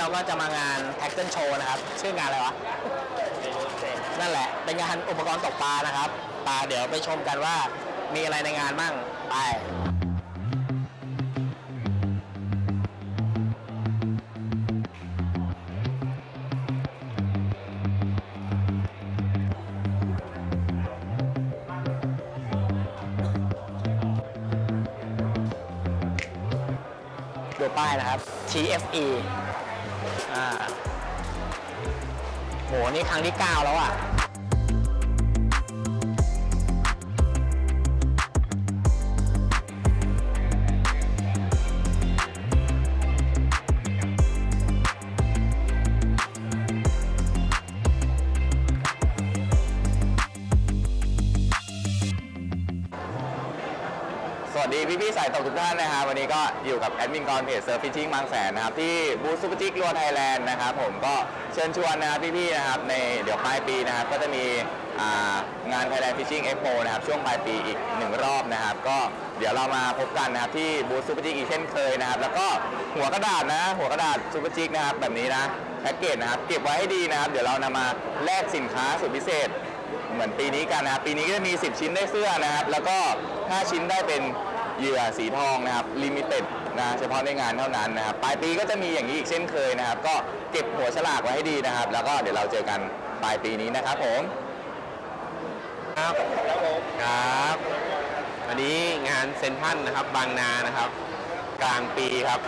เราก็จะมางานแพ็กเกิลโชว์นะครับ ชื่องานอะไรวะ นั่นแหละ เป็นงานอุปกรณ์ตกปลานะครับปลาเดี๋ยวไปชมกันว่ามีอะไรในงานบ้างไปดูป้ายนะครับ TFE อ่าโหนี่ครั้งที่ 9 แล้วอะ สวัสดีพี่พี่ๆสายตกทุกท่านนะครับวันนี้ก็อยู่กับแอดมินกรเพจเซิร์ฟฟิชชิ่งบางแสนนะครับที่บูธซูเปอร์จิกรัวไทยแลนด์นะครับผมก็เชิญชวนนะครับพี่พี่ๆนะครับในเดี๋ยวปลายปีนะครับก็จะมีอ่างาน Thailand Fishing Expo นะครับช่วงปลายปีอีกหนึ่งรอบนะครับก็เดี๋ยวเรามาพบกันนะครับที่บูธซูเปอร์จิกอีกเช่นเคยนะครับแล้วก็หัวกระดาษนะหัวกระดาษซูเปอร์จิกนะครับแบบนี้นะแพ็กเกจนะครับเก็บไว้ให้ดีนะครับเดี๋ยวเรานำมาแลกสินค้าสุดพิเศษ เหมือนปีนี้กันนะครับปีนี้ก็จะมี 10 ชิ้นได้เสื้อนะครับ แล้วก็ 5 ชิ้นได้เป็นเหยื่อสีทองนะครับลิมิเต็ดนะเฉพาะในงานเท่านั้นนะครับปลายปีก็จะมีอย่างนี้อีกเช่นเคยนะครับ ก็เก็บหัวฉลากไว้ให้ดีนะครับ แล้วก็เดี๋ยวเราเจอกันปลายปีนี้นะครับผมครับครับวันนี้งานเซ็นทรัลนะครับบางนานะครับ กลางปีครับ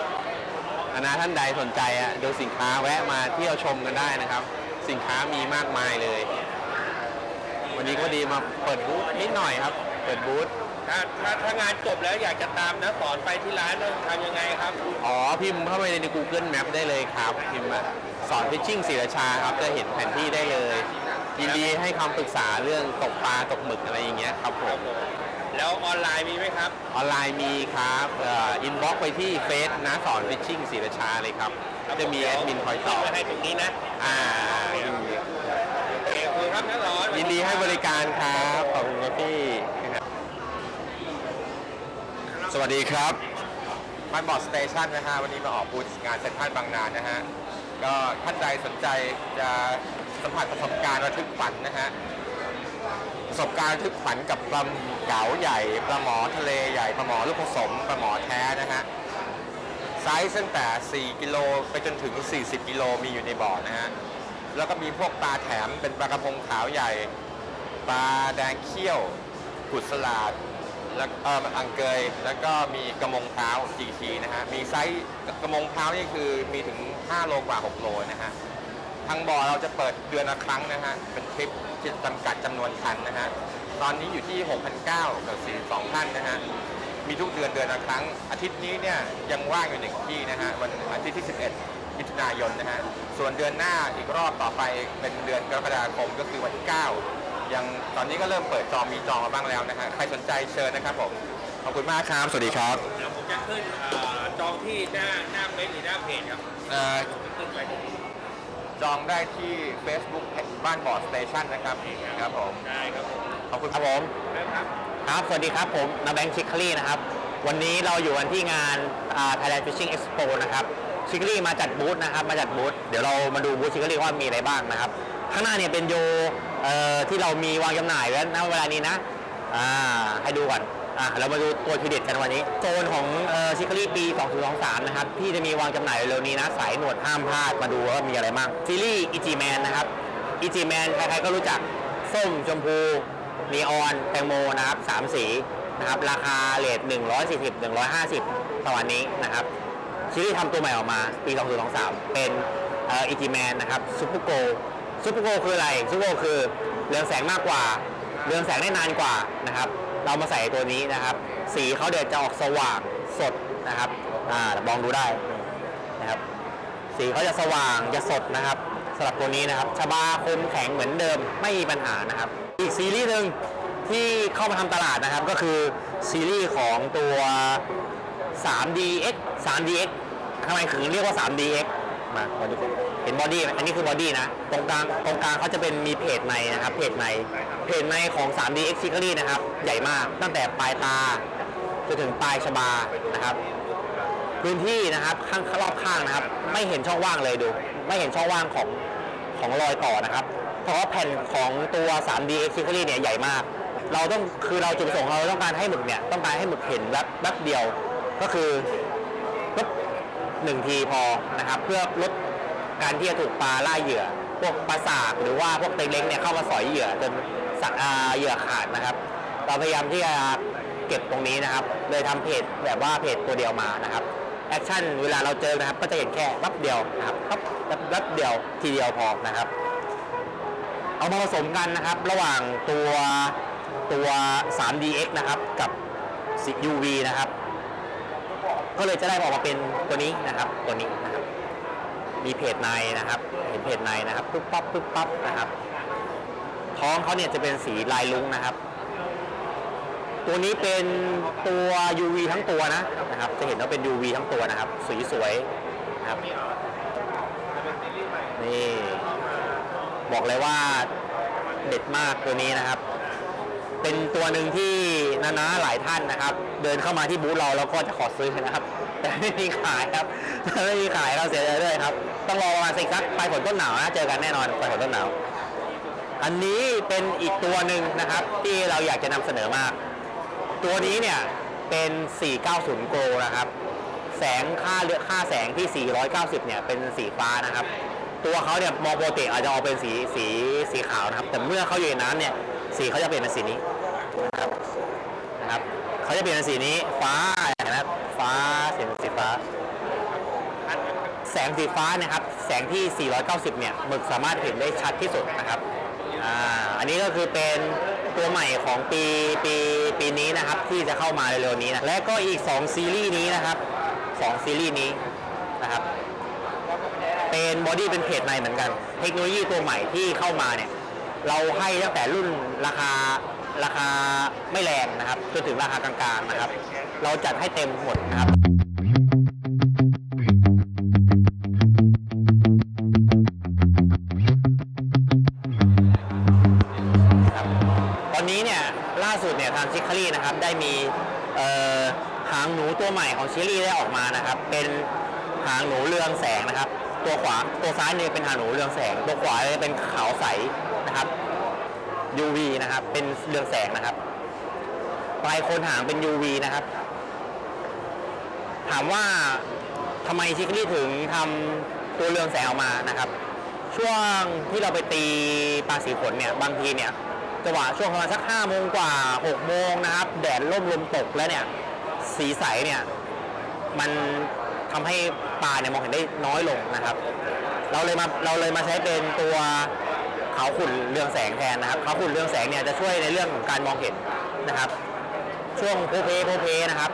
อนาท่านใดสนใจอะดูสินค้าแวะมาเที่ยวชมกันได้นะครับ สินค้ามีมากมายเลย วันนี้ก็ดีมาเปิดบูธนิดหน่อยครับ เปิดบูธถ้าถ้าถ้างานจบแล้วอยากจะตามนะสอนไปที่ร้านต้องทำยังไงครับ อ๋อพิมพ์เข้าไปใน Google Map ได้เลยครับพิมพ์อะสอนฟิชชิ่งศรีราชาครับจะเห็นแผนที่ได้เลยยินดีให้คำปรึกษาเรื่องตกปลาตกหมึกอะไรอย่างเงี้ยครับผมแล้วออนไลน์มีไหมครับ ออนไลน์มีครับอินบ็อกไปที่เฟซนะสอนฟิชชิ่งศรีราชาเลยครับ จะมีแอดมินคอยตอบไว้ให้ตรงนี้นะ อ่า โอเคขอบคุณครับน้าสอน ยิน ดีให้บริการครับขอบคุณครับพี่สวัสดีครับบานบอดสเตชันนะฮะวันนี้มาออกบูธงานเซ็นทรัลบางนานะฮะก็ท่านใดสนใจจะสัมผัสประสบการณ์ระทึกขวัญนะฮะประสบการณ์ระทึกขวัญกับปลาเก๋าใหญ่ปลาหมอทะเลใหญ่ปลาหมอลูกผสมปลาหมอแท้นะฮะไซส์ตั้งแต่ 4 กิโลไปจนถึง 40 กิโลมีอยู่ในบ่อนะฮะ แล้วก็มีพวกปลาแถมเป็นปลากระพงขาวใหญ่ ปลาแดงเขี้ยวกุดสลาด แล้วเอออังเกย แล้วก็มีกระมงเท้า GT นะฮะ มีไซส์กระมงเท้านี่คือมีถึง 5 โลกว่า 6 โลนะฮะ ทางบ่อเราจะเปิดเดือนละครั้งนะฮะ เป็นทริปที่จำกัดจำนวนคันนะฮะ ตอนนี้อยู่ที่ 6,900กับ42ท่านนะฮะ มีทุกเดือนเดือนละครั้ง อาทิตย์นี้เนี่ยยังว่างอยู่หนึ่งที่นะฮะ วันอาทิตย์ที่ 11 มิถุนายนนะฮะ ส่วนเดือนหน้าอีกรอบต่อไปเป็นเดือนกรกฎาคมก็คือวันที่9ยังตอนนี้ก็เริ่มเปิดจองมีจองมาบ้างแล้วนะฮะ ใครสนใจเชิญนะครับผม ขอบคุณมากครับ สวัสดีครับเดี๋ยวผมจะขึ้นเอ่อจองที่หน้าหน้าเฟซหรือหน้าเพจครับเอ่อขึ้นไปจองได้ที่ Facebook บ้านบอร์ดสเตชันนะครับครับผม ได้ครับผมขอบคุณครับผม นะครับ ครับ สวัสดีครับ ผมนาแบงค์ชิคลี่นะครับ วันนี้เราอยู่กันที่งานอ่า Thailand Fishing Expo นะครับ ชิคลี่มาจัดบูธนะครับมาจัดบูธเดี๋ยวเรามาดูบูธชิคลี่ว่ามีอะไรบ้างนะครับ ข้างหน้าเนี่ยเป็นโยที่เรามีวางจำหน่ายไว้ณเวลานี้นะอ่าให้ดูก่อนอะเรามาดูตัวทีเด็ดกันวันนี้โซนของชิคลี่ปี 2023 นะครับ ที่จะมีวางจำหน่ายเร็วนี้นะ สายหนวดห้ามพลาดมาดูว่ามีอะไรบ้างซีรีส์อีจีแมนนะครับอีจีแมนใครๆก็รู้จัก ส้ม ชมพูนีออน แตงโมนะครับสามสีนะครับ ราคาเลท140 150ประมาณนี้นะครับ ชิลี่ทำตัวใหม่ออกมาปี 2023 เป็นเอ่อีจีแมนนะครับซูเปอร์โกซูเปอร์โกคืออะไรซูเปอร์โกคือเรืองแสงมากกว่า เรืองแสงได้นานกว่านะครับ เรามาใส่ตัวนี้นะครับ สีเขาเดี๋ยวจะออกสว่างสดนะครับอ่ามองดูได้นะครับ สีเขาจะสว่างจะสดนะครับสำหรับตัวนี้นะครับชบาคมแข็งเหมือนเดิมไม่มีปัญหานะครับ อีกซีรีส์หนึ่งที่เข้ามาทำตลาดนะครับก็คือซีรีส์ของตัว 3DX 3DX ทำไมถึงเรียกว่า 3DX มามาดูเห็นบอดี้ไหมอันนี้คือบอดี้นะ ตรงกลางตรงกลางเขาจะเป็นมีเพจในนะครับ เพจใน เพจในของ 3DX ชิคลี่นะครับ ใหญ่มากตั้งแต่ปลายตาจนถึงปลายชบานะครับ พื้นที่นะครับข้างรอบข้างนะครับ ไม่เห็นช่องว่างเลยดู ไม่เห็นช่องว่างของของรอยต่อนะครับ เพราะว่าแผ่นของตัว 3D X Series เนี่ยใหญ่มาก เราต้องคือเราจุดประสงค์เราต้องการให้หมึกเนี่ยต้องการให้หมึกเห็นแวบแวบเดียว ก็คือ หนึ่งทีพอนะครับ เพื่อลดการที่จะถูกปลาล่าเหยื่อ พวกปลาสากหรือว่าพวกเต็งเล้งเนี่ยเข้ามาสอยเหยื่อจนสักเหยื่อขาดนะครับ เราพยายามที่จะเก็บตรงนี้นะครับเลยทำเพจแบบว่าเพจตัวเดียวมานะครับแอคชั่นเวลาเราเจอนะครับ ก็จะเห็นแค่แป๊บเดียวนะครับปั๊บแป๊บแป๊บเดียวทีเดียวพอนะครับ เอามาผสมกันนะครับ ระหว่างตัวตัว 3DX นะครับกับ UV นะครับ ก็เลยจะได้ออกมาเป็นตัวนี้นะครับ ตัวนี้นะครับมีเพจในนะครับ เห็นเพจในนะครับปึ๊บปั๊บปึ๊บปั๊บนะครับ ท้องเขาเนี่ยจะเป็นสีลายลุงนะครับ ตัวนี้เป็นตัว UV ทั้งตัวนะนะครับ จะเห็นว่าเป็น UV ทั้งตัวนะครับสีสวยนะครับนี่บอกเลยว่าเด็ดมากตัวนี้นะครับ เป็นตัวหนึ่งที่นาๆหลายท่านนะครับ เดินเข้ามาที่บูธเราแล้วก็จะขอซื้อนะครับ แต่ไม่มีขายครับไม่มีขายเราเสียใจด้วยครับ ต้องรอประมาณสักสักปลายฝนต้นหนาวนะเจอกันแน่นอนปลายฝนต้นหนาวอันนี้เป็นอีกตัวหนึ่งนะครับที่เราอยากจะนำเสนอมาก ตัวนี้เนี่ยเป็น 490 Go นะครับ แสงค่าเลือค่าแสงที่ 490 เนี่ยเป็นสีฟ้านะครับ ตัวเขาเนี่ยมองโปกติอาจจะออกเป็นสีสีสีขาวนะครับ แต่เมื่อเขาอยู่ในน้ำเนี่ย สีเขาจะเปลี่ยนเป็นสีนี้นะครับนะครับเขาจะเปลี่ยนเป็นสีนี้ฟ้านะครับฟ้าสีสีฟ้า แสงสีฟ้านะครับ แสงที่ 490 เนี่ยหมึกสามารถเห็นได้ชัดที่สุดนะครับอ่าอันนี้ก็คือเป็นตัวใหม่ของปีปีปีนี้นะครับ ที่จะเข้ามาเร็วๆนี้นะและก็อีก 2 ซีรีส์นี้นะครับ 2 ซีรีส์นี้นะครับ เป็นบอดี้เป็นเพจในเหมือนกัน เทคโนโลยีตัวใหม่ที่เข้ามาเนี่ย เราให้ตั้งแต่รุ่นราคาราคาไม่แรงนะครับจนถึงราคากลางๆนะครับ เราจัดให้เต็มหมดนะครับตอนนี้เนี่ยล่าสุดเนี่ยทางชิคคารีนะครับได้มีเอ่อหางหนูตัวใหม่ของชิคคารีได้ออกมานะครับ เป็นหางหนูเรืองแสงนะครับ ตัวขวาตัวซ้ายเนี่ยเป็นหางหนูเรืองแสง ตัวขวาเนี่ยเป็นขาวใส UV นะครับ เป็นเรืองแสงนะครับ ปลายโคนหางเป็น UV นะครับ ถามว่าทำไมชิคลี่ถึงทำตัวเรืองแสงออกมานะครับ ช่วงที่เราไปตีปลาสีขนเนี่ยบางทีเนี่ยจังหวะช่วงประมาณสักห้าโมงกว่าหกโมงนะครับ แดดร่มลมตกแล้วเนี่ย สีใสเนี่ย มันทำให้ปลาเนี่ยมองเห็นได้น้อยลงนะครับ เราเลยมาเราเลยมาใช้เป็นตัว ขาขุ่นเรืองแสงแทนนะครับเขาขุ่นเรืองแสงเนี่ยจะช่วยในเรื่องของการมองเห็นนะครับ ช่วงโพเพโพเพนะครับ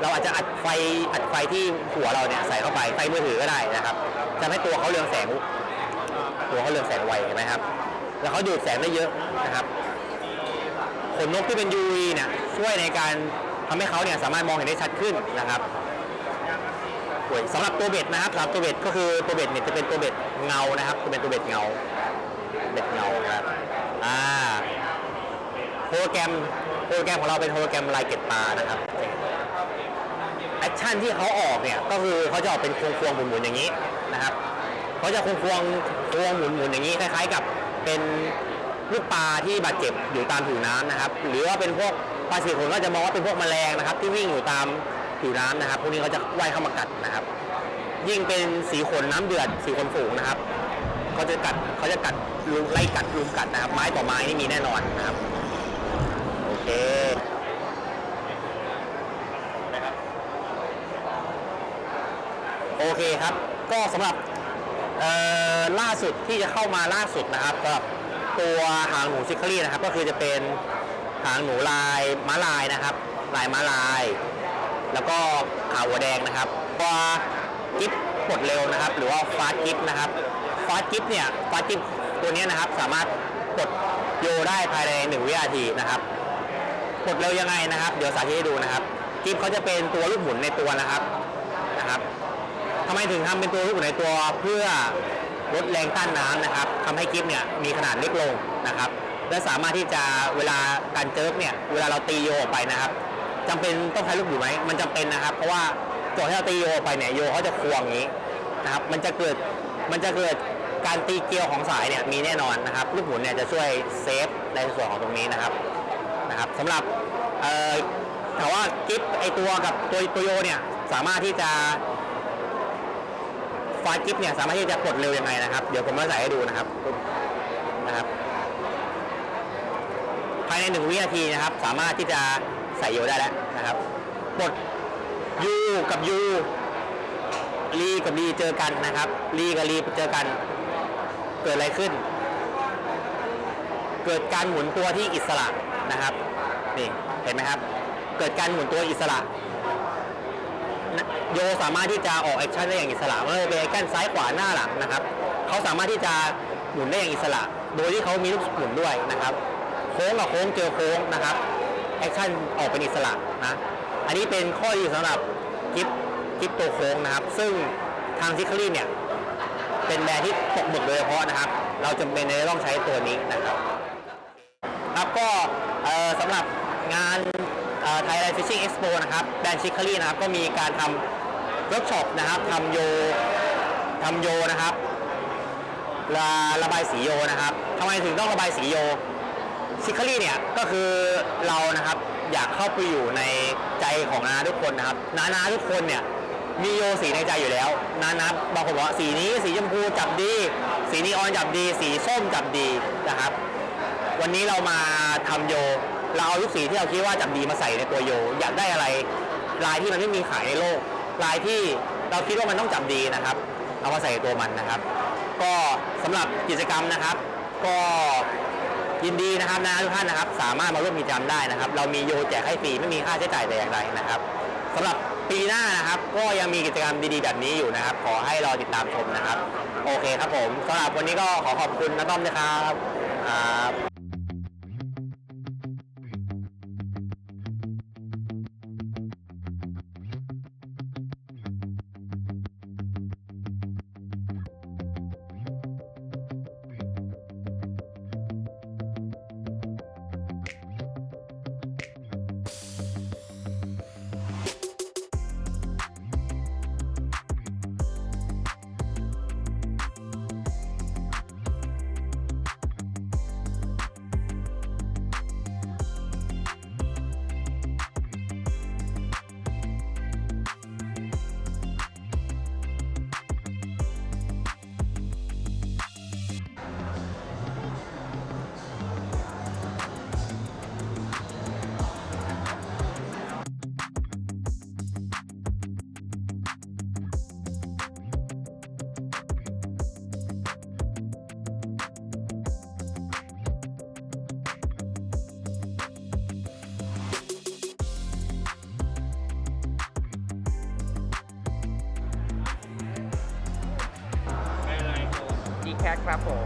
เราอาจจะอัดไฟอัดไฟที่หัวเราเนี่ยใส่เข้าไปไฟมือถือก็ได้นะครับจะให้ตัวเขาเรืองแสง ตัวเขาเรืองแสงไวเห็นไหมครับ แล้วเขาดูดแสงได้เยอะนะครับขนนกที่เป็น UV เนี่ยช่วยในการทำให้เขาเนี่ยสามารถมองเห็นได้ชัดขึ้นนะครับโอ้ยสำหรับตัวเบ็ดนะครับสำหรับตัวเบ็ดก็คือตัวเบ็ดเนี่ยจะเป็นตัวเบ็ดเงานะครับจะเป็นตัวเบ็ดเงา เบ็ดเงาครับอ่าโฮโลแกรมโฮโลแกรมของเราเป็นโฮโลแกรมลายเกล็ดปลานะครับแอคชั่นที่เขาออกเนี่ยก็คือเขาจะออกเป็นควงควงๆหมุนๆอย่างนี้นะครับเขาจะควงควงๆควงหมุนหมุนๆอย่างนี้คล้ายๆกับเป็นลูกปลาที่บาดเจ็บอยู่ตามผิวน้ำนะครับ หรือว่าเป็นพวกปลาสีขนก็จะมองว่าเป็นพวกแมลงนะครับ ที่วิ่งอยู่ตามผิวน้ำนะครับพวกนี้เขาจะว่ายเข้ามากัดนะครับ ยิ่งเป็นสีขนน้ำเดือดสีขนฝูงนะครับ เขาจะกัดเขาจะกัดลุมไล่กัดลุมกัดนะครับไม้ต่อไม้นี่มีแน่นอนนะครับโอเคโอเคครับ ก็สำหรับล่าสุดที่จะเข้ามาล่าสุดนะครับสำหรับตัวหางหนูซิคเคอรี่นะครับ ก็คือจะเป็นหางหนูลายม้าลายนะครับ ลายม้าลาย แล้วก็ขาวหัวแดงนะครับตัวกิฟปลดเร็วนะครับ หรือว่าฟาสกิฟนะครับ ฟาสกิฟเนี่ยฟาสกิฟตัวนี้นะครับสามารถปลดโยได้ภายในหนึ่งวินาทีนะครับปลดเร็วยังไงนะครับ เดี๋ยวสาธิตให้ดูนะครับกิฟเขาจะเป็นตัวลูกหมุนในตัวนะครับนะครับทำไมถึงทำเป็นตัวลูกหมุนในตัวเพื่อลดแรงต้านน้ำนะครับทำให้กิฟเนี่ยมีขนาดเล็กลงนะครับ และสามารถที่จะเวลาการเจิร์ฟเนี่ยเวลาเราตีโยออกไปนะครับจำเป็นต้องใช้ลูกหมุนไหมมันจำเป็นนะครับ เพราะว่าจังหวที่เราตีโยออกไปเนี่ยโยเขาจะควงอย่างนี้นะครับ มันจะเกิดมันจะเกิด การตีเกลียวของสายเนี่ยมีแน่นอนนะครับลูกหมุนเนี่ยจะช่วยเซฟในส่วนของตรงนี้นะครับนะครับสำหรับเอ่อถามว่ากิฟไอตัวกับตัวตัวโยเนี่ยสามารถที่จะฟล์กิฟเนี่ยสามารถที่จะกดเร็วยังไงนะครับ เดี๋ยวผมมาใส่ให้ดูนะครับปึ๊บนะครับ ภายในหนึ่งวินาทีนะครับ สามารถที่จะใส่โยได้แล้วนะครับกดยูกับยูรีกับรีเจอกันนะครับรีกับรีเจอกัน เกิดอะไรขึ้น เกิดการหมุนตัวที่อิสระนะครับนี่เห็นไหมครับ เกิดการหมุนตัวอิสระ โยสามารถที่จะออกแอคชั่นได้อย่างอิสระไม่ว่าจะเป็นแอคชั่นซ้ายขวาหน้าหลังนะครับเขาสามารถที่จะหมุนได้อย่างอิสระ โดยที่เขามีลูกหมุนด้วยนะครับ โค้งกับโค้งเจอโค้งนะครับแอคชั่นออกเป็นอิสระนะอันนี้เป็นข้อดีสำหรับกิฟกิฟตัวโค้งนะครับ ซึ่งทางซิคลีเนี่ย เป็นแบรนด์ที่ตกหมึกโดยเฉพาะนะครับ เราจำเป็นจะต้องใช้ตัวนี้นะครับ ครับก็เอ่อสำหรับงานไทยแลนด์ฟิชชิ่งเอ็กซ์โปนะครับแบรนด์ชิคเคอรี่นะครับก็มีการทำเวิร์กช็อปนะครับทำโยทำโยนะครับระระบายสีโยนะครับทำไมถึงต้องระบายสีโยชิคเคอรี่เนี่ยก็คือเรานะครับอยากเข้าไปอยู่ในใจของนานาทุกคนนะครับนานาทุกคนเนี่ย มีโยสีในใจอยู่แล้วนานาบางคนบอกว่าสีนี้สีชมพูจับดี สีนีออนจับดี สีส้มจับดีนะครับ วันนี้เรามาทำโย เราเอาลูกสีที่เราคิดว่าจับดีมาใส่ในตัวโย อยากได้อะไร ลายที่มันไม่มีขายในโลก ลายที่เราคิดว่ามันต้องจับดีนะครับ เอามาใส่ตัวมันนะครับ ก็สำหรับกิจกรรมนะครับ ก็ยินดีนะครับนะทุกท่านนะครับ สามารถมาร่วมกิจกรรมได้นะครับ เรามีโยแจกให้ฟรีไม่มีค่าใช้จ่ายแต่อย่างใดนะครับ สำหรับปีหน้านะครับ ก็ยังมีกิจกรรมดีๆแบบนี้อยู่นะครับ ขอให้รอติดตามชมนะครับ โอเคครับผมสำหรับวันนี้ก็ขอขอบคุณน้าต้อมนะครับครับ แคทครับผม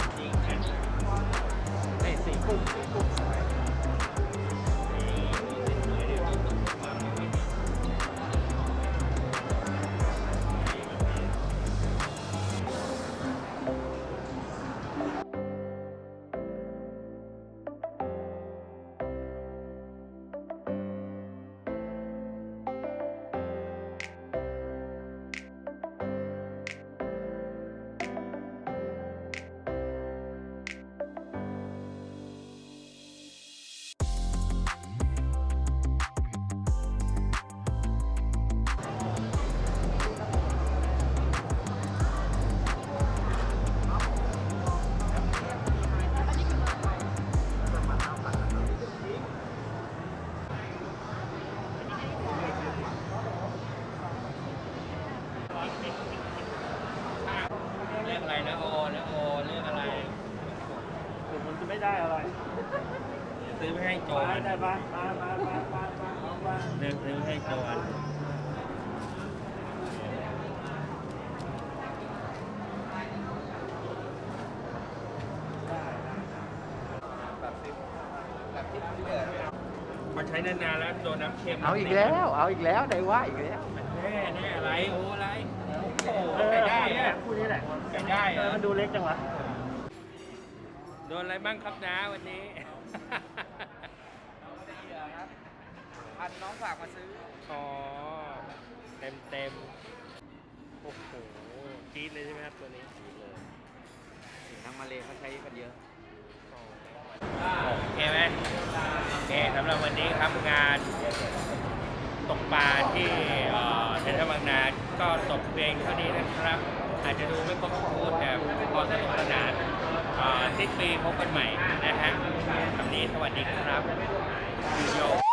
ช้นานๆแล้วโดนน้ำเค็มเอาอีกแล้ว เอาอีกแล้วได้ว่าอีกแล้วแน่แน่อะไรโอ้อะไรโอ้เออไก่ได้เนี่ยอะคู่นี้แหละไก่ได้เออะอมันดูเล็กจังวะโดนอะไรบ้างครับนะวันนี้พันน้องฝากมาซื้อ อ๋อ เต็มเต็มโอ้โหกรีดเลยใช่ไหมครับตัวนี้ทางมาเลเขาใช้กันเยอะโอเคไหมโอ เคสำหรับวันนี้ครับงานตกปลาที่เซ็นทรัลบางนาก็จบเพียงเท่านี้นะครับ อาจจะดูไม่ครบถ้วนแต่พอสนุกสนานสิ้นปีพบกันใหม่นะฮะคำนี้สวัสดีครับโย